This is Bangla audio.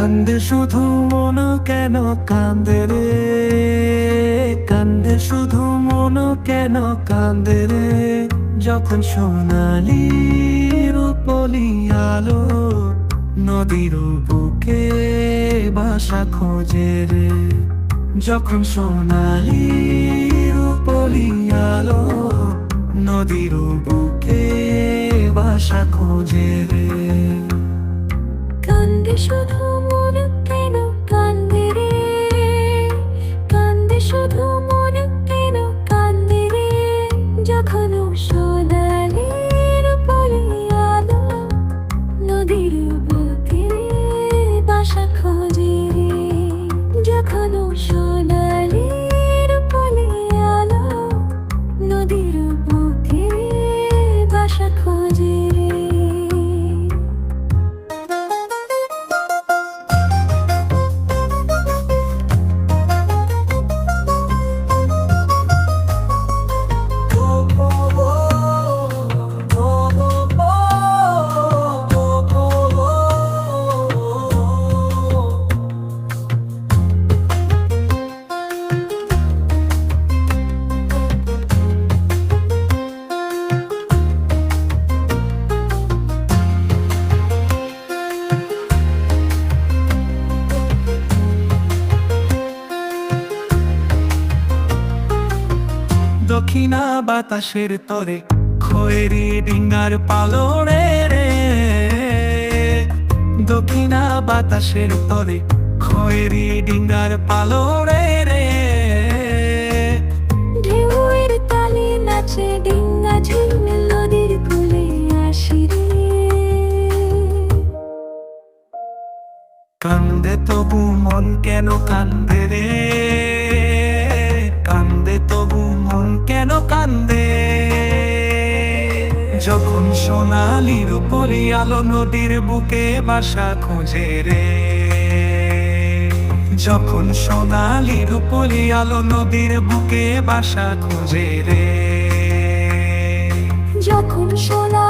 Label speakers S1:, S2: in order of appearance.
S1: কান্দে শুধু মন, কেন কান্দে রে? কান্দে শুধু মন, কেন কান্দে রে? যখন সোনালি রূপলি আলো নদীর বুকে বাসা খোঁজে রে। যখন সোনালি রূপলি আলো নদীর বুকে বাসা খোঁজে রে।
S2: কান্দে শুধু যখন
S1: দক্ষিণা বাতাসের তরে খয়েরি ডিঙ্গার পালরে রে। দক্ষিণা বাতাসের তরে খয়েরি ডিঙ্গার পালরে রে।
S2: ঢেউয়ের তালে নাচে ডিঙ্গা ঝিলমিল নদীর কূলে আসি রে।
S1: কান্দে তবু মন কেন কান্দে রে? যখন সোনালি রূপলি আলো নদীর বুকে বাসা খুঁজে রে। যখন সোনালি রূপলি আলো নদীর বুকে বাসা খুঁজে রে।
S2: যখন সোনালি